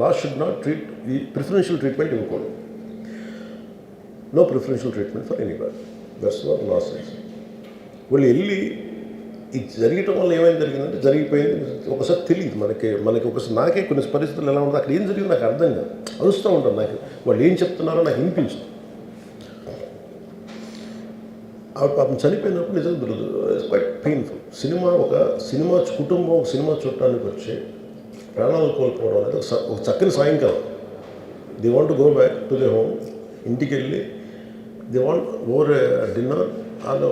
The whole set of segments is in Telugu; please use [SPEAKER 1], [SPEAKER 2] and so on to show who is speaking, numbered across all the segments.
[SPEAKER 1] లా షుడ్ నాట్ ట్రీట్ ఈ ప్రిఫరెన్షియల్ ట్రీట్మెంట్ ఇవ్వకూడదు no preferential treatment for any but that's what law sense వాళ్ళు వెళ్ళి ఇది జరగటం వల్ల ఏమైంది జరిగిందంటే జరిగిపోయింది. ఒకసారి తెలియదు మనకి మనకి ఒకసారి నాకే కొన్ని పరిస్థితులు ఎలా ఉంటుంది అక్కడ ఏం జరిగింది నాకు అర్థం కాదు. అరుస్తూ ఉంటాను నాకు. వాళ్ళు ఏం చెప్తున్నారో నాకు వినిపించదు. ఆవిడ పాపం చనిపోయినప్పుడు నిజంగా దురదు క్వైట్ పెయిన్ఫుల్ సినిమా ఒక సినిమా కుటుంబం ఒక సినిమా చూడటానికి వచ్చే ప్రాణాలు కోల్పోవడం అనేది ఒక చక్కని సాయంకాలం. They want go back to the home ఇంటికి వెళ్ళి ది వాంట్ ఓవర్ డిన్నర్ వాళ్ళు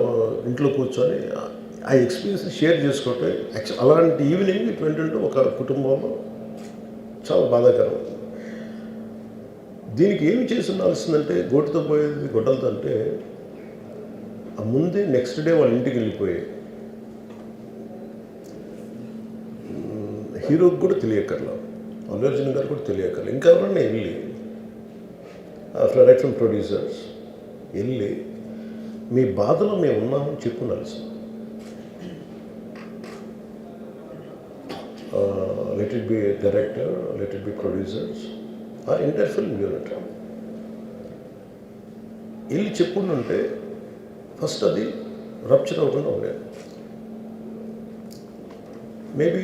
[SPEAKER 1] ఇంట్లో కూర్చొని uh, ఆ ఎక్స్పీరియన్స్ షేర్ చేసుకుంటే యాక్చువల్ అలాంటి ఈవినింగ్ ట్వంటీ ఒక కుటుంబంలో చాలా బాధాకరం. దీనికి ఏమి చేసి ఉండాల్సిందంటే గోటుతో పోయేది గొడ్డలతో అంటే ముందే నెక్స్ట్ డే వాళ్ళ ఇంటికి వెళ్ళిపోయి హీరోకి కూడా తెలియకర్లా అల్లు అర్జున్ గారు కూడా తెలియకర్లా ఇంకా ఎవరన్నా వెళ్ళి అట్లా రైట్ ఫ్రమ్ ప్రొడ్యూసర్స్ వెళ్ళి మీ బాధలో మేము ఉన్నామని చెప్పుండాల్సి let it be director let it be producers ఆ ఇంటర్ ఫిల్మ్ యూనిట్ వెళ్ళి చెప్పుకుంటుంటే ఫస్ట్ అది రప్చర్ అవ్వకుండా ఉండేది. మేబీ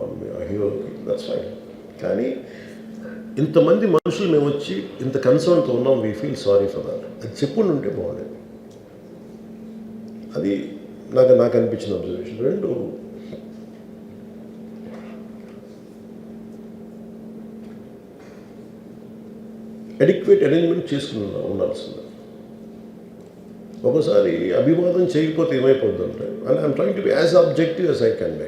[SPEAKER 1] ఉండొచ్చు దట్స్ ఫైన్ కానీ ఇంతమంది మనుషులు మేము వచ్చి ఇంత కన్సర్న్తో ఉన్నాం we feel sorry for that అది చెప్పుండి ఉంటే బాగుండేది. అది నాకు నాకు అనిపించిన అబ్జర్వేషన్ రెండు అడిక్వేట్ అరేంజ్మెంట్ చేసుకుని ఉండాల్సింది. ఒకసారి అభివాదం చేయకపోతే ఏమైపోద్ది అంటే and I'm trying to be as objective as I can be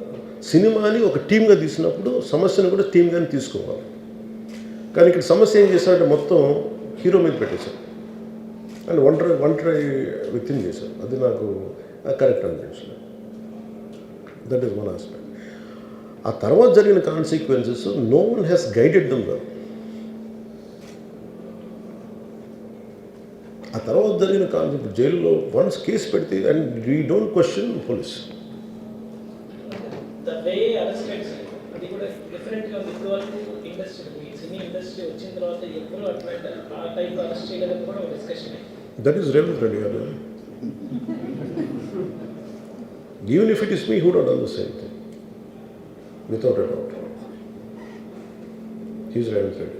[SPEAKER 1] సినిమాని ఒక టీమ్గా తీసినప్పుడు సమస్యను కూడా టీమ్గానే తీసుకోవాలి. కానీ ఇక్కడ సమస్య ఏం చేశారంటే మొత్తం హీరో మీద పెట్టేశారు. అండ్ ఒంటరి ఒంటరి వ్యక్తిని చేశారు. అది నాకు కరెక్ట్ అనిపించలేదు. దట్ ఈస్ వన్ ఆస్పెక్ట్ ఆ తర్వాత జరిగిన consequences no one has guided them well ఆ తర్వాత జరిగిన కాన్సిక్వెన్స్ జైల్లో వన్స్ కేసు పెడితే and we don't question police
[SPEAKER 2] the way arrested అది కూడా డిఫరెంట్గా ఉంది ఇప్పుడు వరకు ఇండస్ట్రీ ఈ సినీ ఇండస్ట్రీ వచ్చిన తర్వాత ఎప్పుడు అట్లా ఆ టైప్ అరెస్ట్ చేయలేదని కూడా ఒక discussion
[SPEAKER 1] that is Revanth Reddy garu even if it is me who don't done the same thing without a doubt he's Revanth Reddy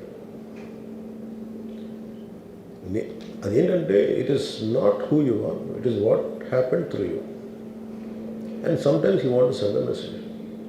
[SPEAKER 1] నే- అదేంటంటే it is not who you are it is what happen through you and sometimes you want send message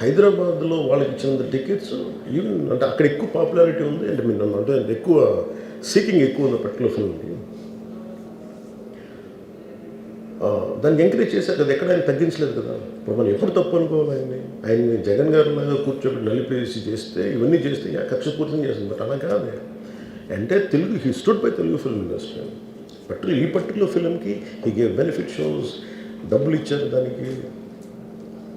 [SPEAKER 1] హైదరాబాద్లో వాళ్ళకి ఇచ్చినంత టికెట్స్ ఈవెన్ అంటే అక్కడ ఎక్కువ పాపులారిటీ ఉంది. అంటే మీరు నన్ను అంటే ఎక్కువ సీకింగ్ ఎక్కువ ఉంది పర్టికులర్ ఫిల్మ్కి దాన్ని ఎంకరేజ్ చేశారు కదా ఎక్కడ ఆయన తగ్గించలేదు కదా. ఇప్పుడు మనం ఎప్పుడు తప్పు అనుకోవాలి ఆయన్ని? ఆయన్ని జగన్ గారు లాగా కూర్చోబెట్టి నలిపేసి చేస్తే ఇవన్నీ చేస్తే ఇక కక్షపూర్తం చేస్తుంది. బట్ అలా కాదు. అంటే Telugu he stood by Telugu film industry particular ఈ పర్టికులర్ ఫిల్మ్కి హీ గేవ్ బెనిఫిట్ షోస్ డబ్బులు ఇచ్చారు దానికి.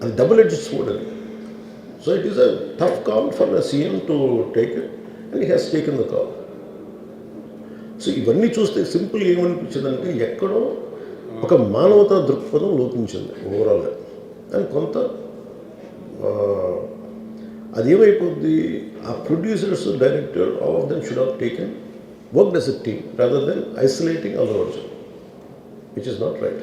[SPEAKER 1] అది డబుల్ ఎడ్జ్ స్వోర్డ్ అది. So it is a tough call for the CM to take it and he has taken the call so ఇవన్నీ చూస్తే సింపుల్ ఏమనిపించిందంటే ఎక్కడో ఒక మానవతా దృక్పథం లోపించింది ఓవరాల్గా అండ్ కొంత అదేమైపోద్ది అది ఏమైపోద్ది? ఆ producers director all of them should have taken work as a team rather than isolating Allu Arjun which is not right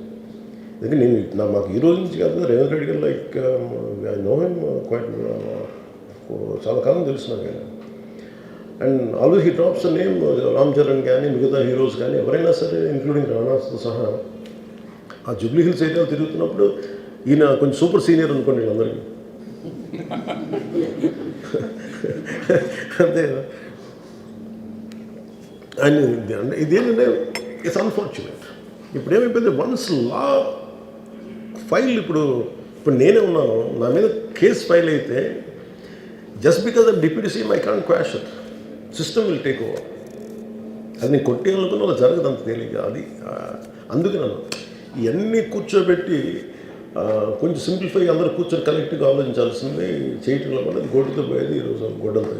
[SPEAKER 1] అందుకే నేను నా మాకు ఈ రోజు నుంచి కాదు Revanth Reddy garu like I know him quite చాలా కాలం తెలుసు నాకు ఆయన. And always he drops name Ram Charan కానీ మిగతా హీరోస్ కానీ ఎవరైనా సరే ఇంక్లూడింగ్ రాణాస్తో సహా ఆ జూబ్లీ హిల్స్ అయితే తిరుగుతున్నప్పుడు ఈయన కొంచెం సూపర్ సీనియర్ అనుకోండి అందరికీ. అంతే అండ్ ఇది- ఏంటంటే ఇదేంటంటే ఇట్స్ అన్ఫార్చునేట్ ఇప్పుడు ఏమైపోయింది? వన్స్ లా ఫైల్ ఇప్పుడు ఇప్పుడు నేనే ఉన్నాను నా మీద కేసు ఫైల్ అయితే just because of deputy CM I can't quash system will take over అది నేను కొట్టేయాలనుకున్న అలా జరగదు అంత తేలిక అది అందుకే నన్ను ఇవన్నీ కూర్చోబెట్టి కొంచెం సింప్లిఫై అందరూ కూర్చొని కలెక్టివ్గా ఆలోచించాల్సింది చేయటంలో కూడా అది గోటుతో పోయేది ఈరోజు గొడ్డంతో